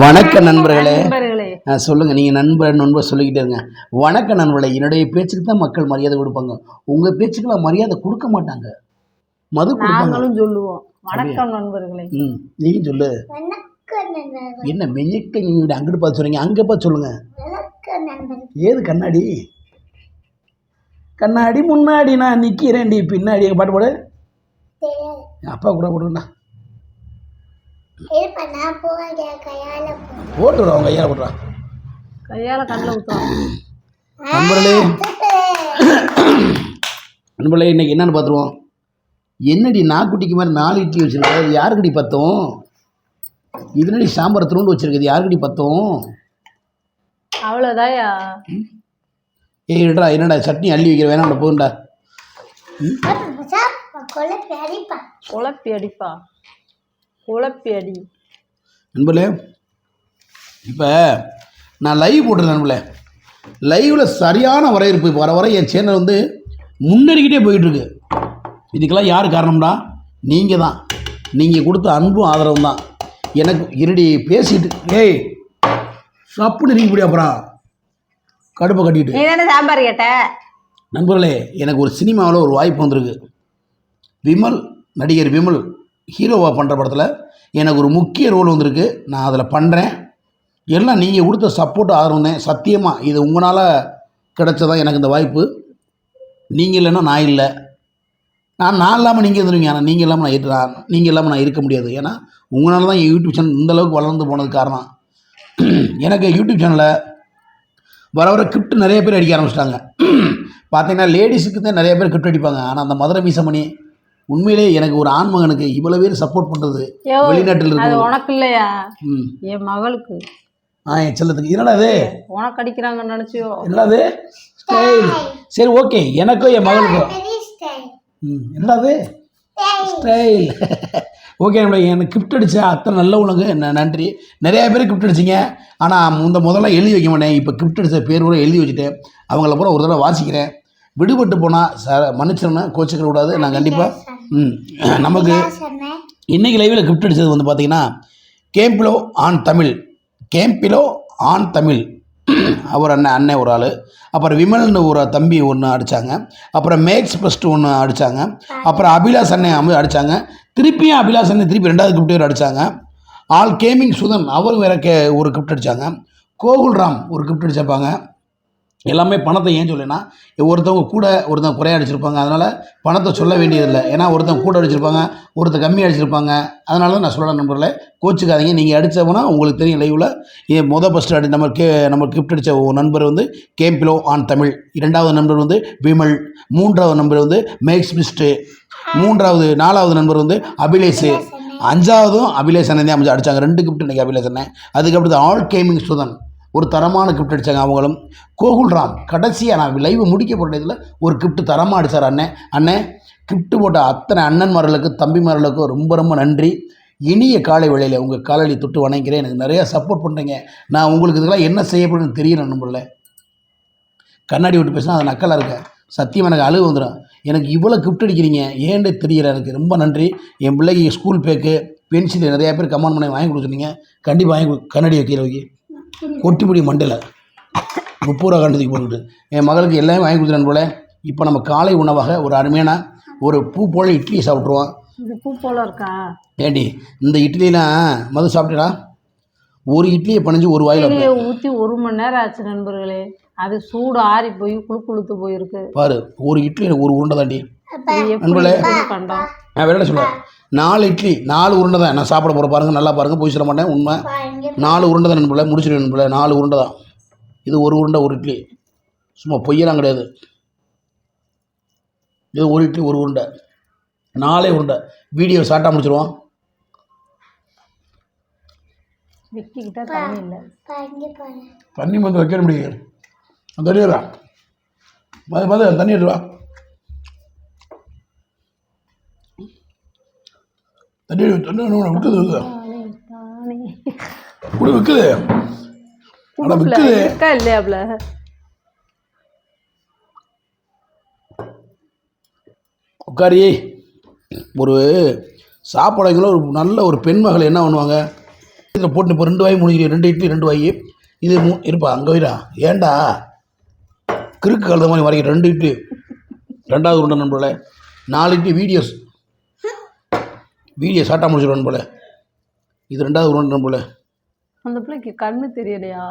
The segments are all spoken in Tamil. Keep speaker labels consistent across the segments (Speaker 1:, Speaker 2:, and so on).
Speaker 1: வணக்க நண்பர்களே. சொல்லுங்க நீங்க நண்பர் நண்பர் சொல்லிக்கிட்டே இருங்க. வணக்க நண்பர்களே என்னுடைய பேச்சுக்கு தான் மக்கள் மரியாதை கொடுப்பாங்க. உங்க பேச்சுக்கெல்லாம் மரியாதை கொடுக்க மாட்டாங்க. மது
Speaker 2: நாங்களும் சொல்லுவோம். வணக்கம் நண்பர்களே.
Speaker 1: ம் நீங்க சொல்லு. என்ன மெய்யக்க நீங்க அங்கிட்டு பார்த்து சொல்றீங்க அங்க பார்த்து சொல்லுங்க. ஏது கண்ணாடி? கண்ணாடி முன்னாடி நான் நிக்கிறேன்டி. பின்னாடி பாட்டு போடு. அப்பா கூட போடுங்கண்ணா போட்டுடுறோம் அவங்க ஐயா போட்டுறா.
Speaker 2: கையால கண்ணில் ஊற்றுவோம்
Speaker 1: நண்பர்களே. நண்பர்களே இன்னைக்கு என்னன்னு பார்த்துருவோம். என்னடி நாக்குட்டிக்கு மாதிரி நாலு இட்லி வச்சிருக்க இது யாருக்கடி பத்தோம்? இதனடி சாம்பார் துருண்டு வச்சிருக்குது? யாருக்கடி பத்தோம்?
Speaker 2: அவ்வளோதாயா
Speaker 1: ஏய் என்னடா என்னடா சட்னி அள்ளி வைக்கிற வேணாம் போகுண்டா
Speaker 2: குழப்பி அடிப்பா. குழப்பி அடி
Speaker 1: நண்பர்களே இப்போ நான் லைவ் போட்டிருந்தேன் நண்பர்களே. லைவில் சரியான வரவேற்பு வர வர என் சேனல் வந்து முன்னேறிக்கிட்டே போயிட்டுருக்கு. இதுக்கெல்லாம் யார் காரணம்டா? நீங்கள் தான் நீங்கள் கொடுத்த அன்பும் ஆதரவும் தான். எனக்கு இருடி பேசிட்டு ஏய் சப்புன்னு இருக்க முடியும் அப்புறம் கடுப்பை கட்டிட்டு.
Speaker 2: நீ தானே சாம்பார் கேட்ட?
Speaker 1: நண்பர்களே எனக்கு ஒரு சினிமாவில் ஒரு வாய்ப்பு வந்திருக்கு. விமல் நடிகர் விமல். ஹீரோவாக பண்ணுற படத்தில் எனக்கு ஒரு முக்கிய ரோல் வந்திருக்கு. நான் அதில் பண்ணுறேன் எல்லாம் நீங்கள் கொடுத்த சப்போர்ட் ஆதரவு தான் சத்தியமாக இது உங்களால் கிடச்சதான் எனக்கு இந்த வாய்ப்பு. நீங்கள் இல்லைன்னா நான் இல்லை. நான் நான் இல்லாமல் நீங்கள் இருந்துருவீங்க ஆனால் நீங்கள் இல்லாமல் நான் நான் நீங்கள் இல்லாமல் நான் இருக்க முடியாது. ஏன்னா உங்களால் தான் என் யூடியூப் சேனல் இந்த அளவுக்கு வளர்ந்து போனது காரணம். எனக்கு யூடியூப் சேனலில் வர வர கிஃப்ட் நிறைய பேர் அடிக்க ஆரம்பிச்சிட்டாங்க. பார்த்தீங்கன்னா லேடிஸுக்கு தான் நிறைய பேர் கிஃப்ட் அடிப்பாங்க. ஆனால் அந்த மதுரை மீசமணி உண்மையிலே எனக்கு ஒரு ஆண்மகனுக்கு இவ்வளோ பேர் சப்போர்ட் பண்ணுறது
Speaker 2: யோ,
Speaker 1: வெளிநாட்டில் இருக்கு
Speaker 2: உனக்கு இல்லையா என் மகளுக்கு.
Speaker 1: ஆ என் செல்லத்துக்கு. என்னடா அது?
Speaker 2: உனக்கு அடிக்கிறாங்கன்னு நினச்சியோ?
Speaker 1: என்னடா அது? ஸ்டைல். சரி ஓகே. எனக்கும் என் மகளுக்கும். ம் என்னடா அது? ஸ்டைல். ஓகே நம்ம எனக்கு கிஃப்ட் அடிச்ச அத்தனை நல்ல உலகு நன்றி. நிறைய பேர் கிஃப்ட் அடிச்சிங்க. ஆனால் இந்த முதல்ல எழுதி வைக்க மாட்டேன். இப்போ கிஃப்ட் அடித்த பேர் கூட எழுதி வச்சுட்டேன். அவங்கள பூரா ஒரு தடவை வாசிக்கிறேன். விடுபட்டு போனால் சார் மன்னிச்சிடணும் கோச்சிக்க கூடாது நான் கண்டிப்பாக நமக்கு இன்றைக்கி லைவில் கிஃப்ட் அடித்தது வந்து பார்த்தீங்கன்னா கேம்பிலோ ஆன் தமிழ். கேம்பிலோ ஆன் தமிழ். அவர் அண்ணன் அண்ணன் ஒரு ஆள். அப்புறம் விமல்னு ஒரு தம்பி ஒன்று அடித்தாங்க அப்புறம் மேக்ஸ் ஃபஸ்ட்டு ஒன்று அடித்தாங்க அப்புறம் அபிலாஸ் அண்ணன் அம அடித்தாங்க திருப்பியும் அபிலாஸ் அண்ணன் திருப்பி ரெண்டாவது கிஃப்ட் வேறு அடித்தாங்க ஆல் கேமிங் சுதன் அவரும் வேற கே ஒரு கிஃப்ட் அடித்தாங்க கோகுல் ராம் ஒரு கிஃப்ட் அடிச்சிருப்பாங்க. எல்லாமே பணத்தை ஏன் சொல்லேன்னா ஒருத்தவங்க கூட ஒருத்தவங்க குறைய அடிச்சிருப்பாங்க. அதனால் பணத்தை சொல்ல வேண்டியதில்லை. ஏன்னா ஒருத்தவங்க கூட அடிச்சிருப்பாங்க ஒருத்தர் கம்மி அடிச்சிருப்பாங்க. அதனால தான் நான் சொல்கிறேன் நண்பர்களே கோச்சுக்காதீங்க. நீங்கள் அடித்தவனா உங்களுக்கு தெரியும் லைவில் ஏன் மொதல் ஃபஸ்ட்டு அடி நம்ம கே நம்ம கிஃப்ட் அடித்த ஒரு நண்பர் வந்து கேம்பிலோ ஆன் தமிழ் இரண்டாவது நண்பர் வந்து விமல் மூன்றாவது நண்பர் வந்து மேக்ஸ் மிஸ்ட்டு மூன்றாவது நாலாவது நண்பர் வந்து அபிலேஷு அஞ்சாவதும் அபிலேஷ் அண்ணன் தான் அடித்தாங்க ரெண்டு கிஃப்ட் இன்றைக்கி அபிலேஷ் அண்ணன். அதுக்கப்புறம் ஆல் கேமிங் சுதன் ஒரு தரமான கிஃப்ட் அடித்தாங்க அவங்களும். கோகுல் ராம் கடைசியாக நான் லைவ் முடிக்க போகிற இதில் ஒரு கிஃப்ட் தரமாக அடித்தார் அண்ணன் அண்ணன் கிஃப்ட் போட்ட அத்தனை அண்ணன்மார்களுக்கு தம்பிமார்களுக்கும் ரொம்ப ரொம்ப நன்றி. இனிய காலை வேளையில் உங்கள் காலடி தொட்டு வணங்கிறேன். எனக்கு நிறையா சப்போர்ட் பண்ணுறீங்க நான் உங்களுக்கு இதெல்லாம் என்ன செய்யப்படுன்னு தெரியல நம்மள கண்ணாடி விட்டு பேசினா அது நக்கலாக இருக்கேன் சத்தியம் எனக்கு அழுகு வந்துடும் எனக்கு இவ்வளோ கிஃப்ட் அடிக்கிறீங்க. ஏன்டே தெரியல எனக்கு ரொம்ப நன்றி. என் பிள்ளைக்கு ஸ்கூல் பேக்கு பென்சில் நிறையா பேர் கமெண்ட் பண்ணி வாங்கி கொடுத்துருந்தீங்க கண்டிப்பாக வாங்கி கண்ணாடி வைக்கிற வைக்கி. கொட்டிப்பிடி மண்டையில் முப்பது ரூபா கண்டதுக்கு போட்டுட்டு என் மகளுக்கு எல்லாமே வாங்கி கொடுத்துறேன் போல. இப்போ நம்ம காலை உணவாக ஒரு அருமையான ஒரு பூ போல இட்லி சாப்பிட்ருவோம்
Speaker 2: இது பூ போல இருக்கா?
Speaker 1: ஏண்டி இந்த இட்லிலாம் மது சாப்பிட்டா ஒரு இட்லியை பணிஞ்சு ஒரு வாயில்
Speaker 2: ஊற்றி ஒரு மணி நேரம் ஆச்சு நண்பர்களே. அது சூடு ஆறி போய் குளு குளுத்து போயிருக்கு.
Speaker 1: பாரு ஒரு இட்லி ஒரு உருண்டை தாண்டி. நண்பர்களே. நான் வேலை சொல்லுவேன் நாலு இட்லி நாலு உருண்டை தான். நான் சாப்பிட போகிற பாருங்க நல்லா பாருங்க போய் சொல்ல மாட்டேன் உண்மை. நாலு உருண்டை தான் நண்பர்களே முடிச்சிடுவேன் நண்பர்களே. நாலு உருண்டை தான். இது ஒரு உருண்டை ஒரு இட்லி. சும்மா பொய்யெல்லாம் கிடையாது. இது ஒரு இட்லி ஒரு உருண்டை. நாலே உருண்டை. வீடியோ ஷார்ட்டாக முடிச்சிடுவோம்
Speaker 2: தண்ணி இல்லை.
Speaker 1: தண்ணி வந்து வைக்க முடியாது. அந்த தண்ணி வரா மது தண்ணி எடுத்து வா தண்ணி எடு, தண்ணி எடு, விற்குது விற்குது. கூட விற்குது ஆனால் விற்குது
Speaker 2: இருக்கா இல்லையாப்ல
Speaker 1: உட்காரி ஒரு சாப்பாடுங்களோ ஒரு நல்ல ஒரு பெண் மகள் என்ன பண்ணுவாங்க? இதில் போட்டு இப்போ ரெண்டு வாய் முடிக்கிறேன் ரெண்டு இட்லி ரெண்டு வாய். இது மூ இருப்பா அங்கே வைடா. ஏன்டா கிறுக்கு கலந்த மாதிரி வரைக்கும் ரெண்டு இட்லி. ரெண்டாவது உருண்டை நண்பர்களே நாலு இட்லி வீடியோஸ். வீடியோ ஷார்ட்டாக முடிச்சிடுவேன் போல. இது ரெண்டாவது உருண்டை போல.
Speaker 2: அந்த பிள்ளைக்கு கண்ணு தெரியலையா?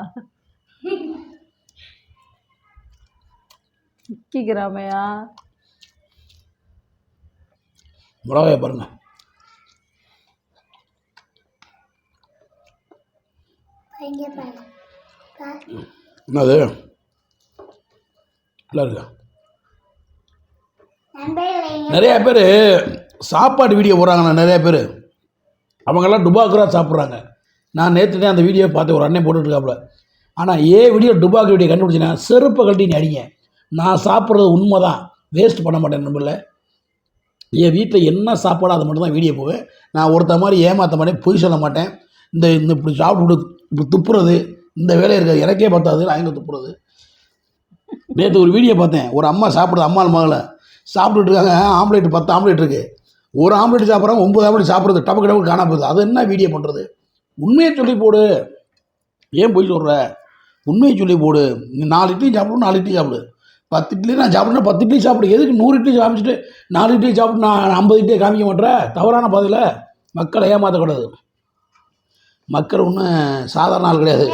Speaker 2: கிராமையா
Speaker 1: மிளகாயை பாருங்க. என்னது? நல்லா இருக்கா? நிறைய பேர் சாப்பாடு வீடியோ போடுறாங்கண்ணா நிறையா பேர். அவங்கெல்லாம் டுபாக்குராக சாப்பிட்றாங்க. நான் நேற்று அந்த வீடியோ பார்த்து ஒரு அண்ணன் போட்டுட்ருக்காப்புல ஆனால் ஏ வீடியோ டுபாக்கு வீடியோ கண்டுபிடிச்சினா செருப்பை கழட்டி நீ அடிங்க. நான் சாப்பிட்றது உண்மை தான் வேஸ்ட் பண்ண மாட்டேன் நம்மள என் வீட்டில் என்ன சாப்பாடோ அது மட்டும் தான் வீடியோ போவேன். நான் ஒருத்த மாதிரி ஏமாற்ற மாட்டேன் பொய் சொல்ல மாட்டேன். இந்த இந்த இப்படி சாப்பிட்டு இப்படி துப்புறது இந்த வேலை இருக்காது எனக்கே பார்த்தாது நான் எங்கே துப்புறது? நேற்று ஒரு வீடியோ பார்த்தேன். ஒரு அம்மா சாப்பிட்றது அம்மா மகளை. சாப்பிட்டுட்டு இருக்காங்க ஆம்லேட் பத்து ஆம்லேட் இருக்குது ஒரு ஆம்லேட் சாப்பிட்றாங்க ஒம்பது ஆம்லேட் சாப்பிட்றது டபக்கு டபக்கு காணாம போகுது. அது என்ன வீடியோ பண்ணுறது உண்மையை சொல்லி போடு. ஏன் போய் சொல்கிற உண்மையை சொல்லி போடு. நீ நாலு இட்லி சாப்பிடு நாலு இட்லி சாப்பிடு. பத்து இட்லி நான் சாப்பிட்றேன் பத்து இட்லி சாப்பிடு. எதுக்கு நூறு இட்லி காமிச்சிட்டு நாலு இட்லி சாப்பிட்டு நான் ஐம்பது இட்லியை காமிக்க மாட்டேன் தவறான பாதையில் மக்களை ஏமாற்றக்கூடாது மக்கள் ஒன்றும் சாதாரண ஆள் கிடையாது.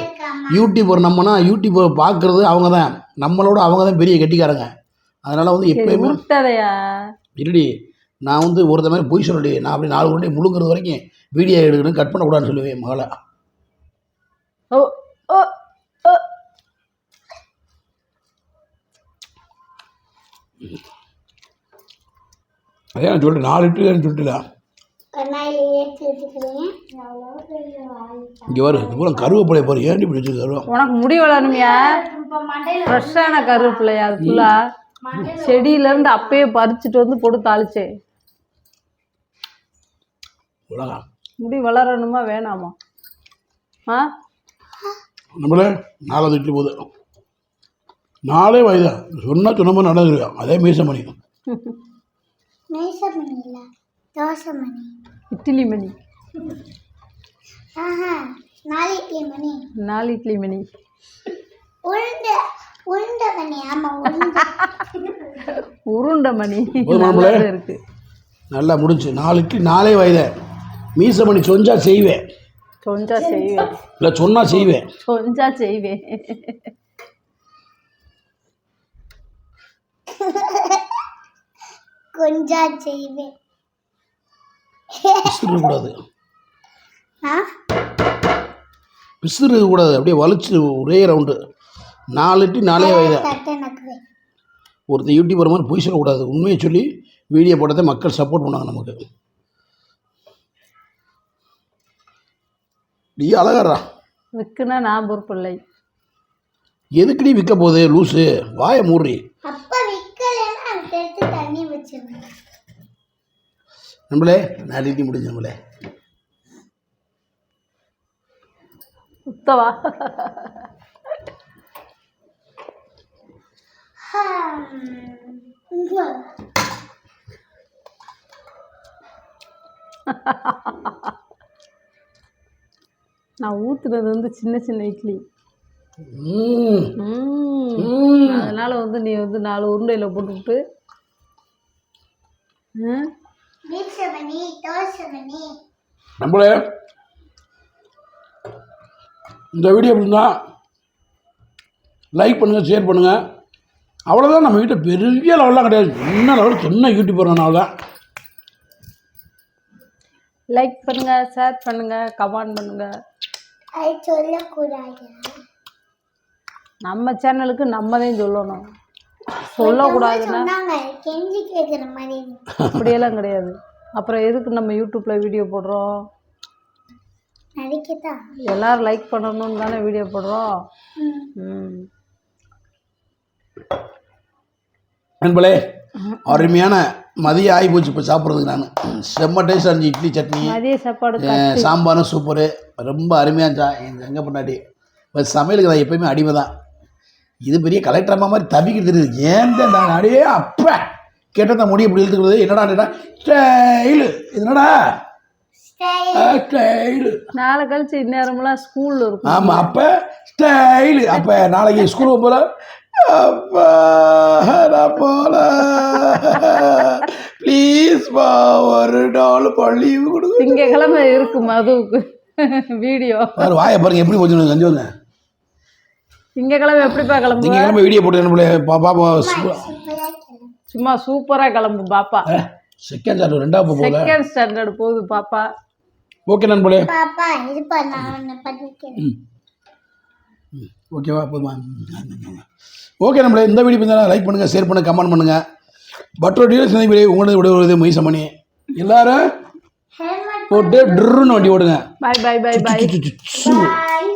Speaker 1: யூடியூபர் நம்மனா யூடியூபர் பார்க்குறது அவங்க தான் நம்மளோட அவங்க தான் பெரிய கெட்டிக்காரங்க. அதனால் வந்து எப்பயுமே இருடி. நான் வந்து ஒருத்த மாதிரி பொய் சொல்லடி நான் அப்படி நாலு உருண்டை முழுங்குறது வரைக்கும் வீடியோ எடுக்கணும் கட் பண்ணக்கூடாதுன்னு சொல்லுவேன் மகளை.
Speaker 2: ஓ ஓ ஓ.
Speaker 1: அதே நான் சொல்லிட்டு நாலு இட்லி சொல்லிட்டுல
Speaker 3: கண்ணாடி ஏற்றி வச்சுக்கிறீங்க எவ்வளோ பெரிய வாய்
Speaker 1: இங்கே வரும் இது பூரா கருவேப்பிலை பாரு ஏன்டி இப்படி வச்சு கருவா?
Speaker 2: உனக்கு முடி வளரணுமியா? ஃப்ரெஷ்ஷான கருவேப்பிலையா அது ஃபுல்லாக செடியிலேருந்து அப்பயே பறிச்சுட்டு வந்து போட்டு தாளிச்சேன்
Speaker 1: உலகம்
Speaker 2: முடி வளரணுமா வேணாமா? ஆ?
Speaker 1: நம்மளே நாலாவது இட்லி போகுது நாலே வயதா. சொன்னால் சொன்ன மாதிரி நடந்துருக்கா. அதே மீசமணி.
Speaker 3: மேசமணி இல்லை தோசை மணி
Speaker 2: இட்லி மணி.
Speaker 3: ஆஹா நாலு இட்லி மணி.
Speaker 2: நாலு இட்லி மணி.
Speaker 3: உருண்டை உருண்டை மணி. ஆமாம் உருண்டை.
Speaker 2: உருண்டை மணி.
Speaker 1: போதுமா
Speaker 2: நல்லா
Speaker 1: நம்மளே?
Speaker 2: இருக்கு.
Speaker 1: நல்லா முடிஞ்சு. நாலு இட்லி நாலே வயதே. மீசமணி சொஞ்சா செய்வேன்
Speaker 2: சொஞ்சா செய்வேன்
Speaker 1: இல்லை சொன்னால் செய்வேன்
Speaker 2: சொஞ்சா செய்வேன்
Speaker 3: செய்வேன்
Speaker 1: கூடாது.
Speaker 3: ஆ?
Speaker 1: பிசுறு கூடாது. அப்படியே வலிச்சு ஒரே ரவுண்டு நாலு இட்லி நாலே வயதே.
Speaker 3: தட்டை நக்குவே.
Speaker 1: ஒருத்தர் யூடியூபர் மாதிரி பொய் சொல்லக்கூடாது. உண்மையை சொல்லி வீடியோ போட்டதை மக்கள் சப்போர்ட் பண்ணாங்க நமக்கு. நீ அழகாரா
Speaker 2: விற்குனா நான் பொறுப்பில்லை.
Speaker 1: எதுக்குடி விற்க போகுது? லூஸு வாயை மூடுறி.
Speaker 3: அப்போ விற்கலைன்னா அதுக்கு எடுத்து தண்ணி வச்சிருவேன்
Speaker 1: நம்மளே நாலு இட்லி முடிஞ்சு நம்மளே.
Speaker 2: சுத்தவா? நான் ஊற்றுனது வந்து சின்ன சின்ன இட்லி. அதனால வந்து நீ வந்து நாலு உருண்டையில்
Speaker 3: மணி
Speaker 1: நம்மளே இந்த வீடியோ எப்படின்னா லைக் பண்ணுங்கள் ஷேர் பண்ணுங்கள் அவ்வளோதான் நம்ம வீட்டை பெரிய லெவல்லாம் கிடையாது. சின்ன லெவல் சின்ன யூடியூபர் தான்.
Speaker 2: லைக் பண்ணுங்க ஷேர் பண்ணுங்க கமெண்ட் பண்ணுங்க.
Speaker 3: அது சொல்லக்கூடாது
Speaker 2: நம்ம சேனலுக்கு நம்ம தான் சொல்லணும். சொல்லக்கூடாதுன்னா
Speaker 3: கெஞ்சி கேட்குற மாதிரி.
Speaker 2: அப்படியெல்லாம் கிடையாது. அப்புறம் எதுக்கு நம்ம யூடியூப்பில் வீடியோ போடுறோம்?
Speaker 3: நடிக்கத்தான்.
Speaker 2: எல்லாரும் லைக் பண்ணணும்னு தானே வீடியோ போடுறோம்?
Speaker 3: ம்.
Speaker 2: ம்.
Speaker 1: நண்பளே அருமையான மதியம் ஆகி போச்சு இப்போ சாப்பிட்றதுக்கு நான். செம்ம டேஸ்ட் இருந்துச்சு இட்லி சட்னி.
Speaker 2: மதிய சாப்பாடு
Speaker 1: சாம்பாரும் சூப்பரு ரொம்ப அருமையாக இருந்துச்சா எங்கள் எங்கே பண்ணாடி இப்போ சமையலுக்கு நான் எப்பயுமே அடிமை தான். இது பெரிய கலெக்டர் அம்மா மாதிரி தவிக்கிறது தெரியுது. ஏன் தான் நான் அடியே அப்பா கேட்டால் தான் முடி இப்படி இழுத்துக்கிறது. என்னடா என்னடா ஸ்டைலு. இது என்னடா? ஸ்டைலு.
Speaker 2: நாளை கழிச்சு இந்நேரமெல்லாம் ஸ்கூல்ல இருக்கும்.
Speaker 1: ஆமாம் அப்போ ஸ்டைலு. அப்போ நாளைக்கு ஸ்கூலுக்கு போல. அப்பா நான் ஒரு நாள் பள்ளி கொடுங்க.
Speaker 2: திங்கக்கிழமை இருக்கு மதுவுக்கு வீடியோ.
Speaker 1: பாரு வாயை பாருங்க எப்படி போச்சு செஞ்சோங்க
Speaker 2: திங்கக்கிழமை எப்படிப்பா கிளம்பு
Speaker 1: திங்கக்கிழமை வீடியோ போட்டு என்ன பாப்பா
Speaker 2: சும்மா சூப்பரா கிளம்பு பாப்பா.
Speaker 1: செகண்ட் சார் ரெண்டாவது போக போகல
Speaker 2: செகண்ட் ஸ்டாண்டர்ட் போகுது பாப்பா.
Speaker 1: ஓகே நண்பர்களே.
Speaker 3: பாப்பா இருப்பா நான் பண்ணிக்கிறேன்.
Speaker 1: ஓகேவா போதுமா? ஓகே நம்மளே இந்த வீடியோ லைக் பண்ணுங்கள் ஷேர் பண்ணுங்கள் கமெண்ட் பண்ணுங்கள் பட்டோ டீலர்ஸ் வீடியோ உங்களது விட வருது மைசம் பண்ணி எல்லாரும் போட்டு ட்ருன்னு வண்டி ஓடுங்க.
Speaker 2: பை பை பை பை
Speaker 1: சு, சு, சு.
Speaker 3: பாய்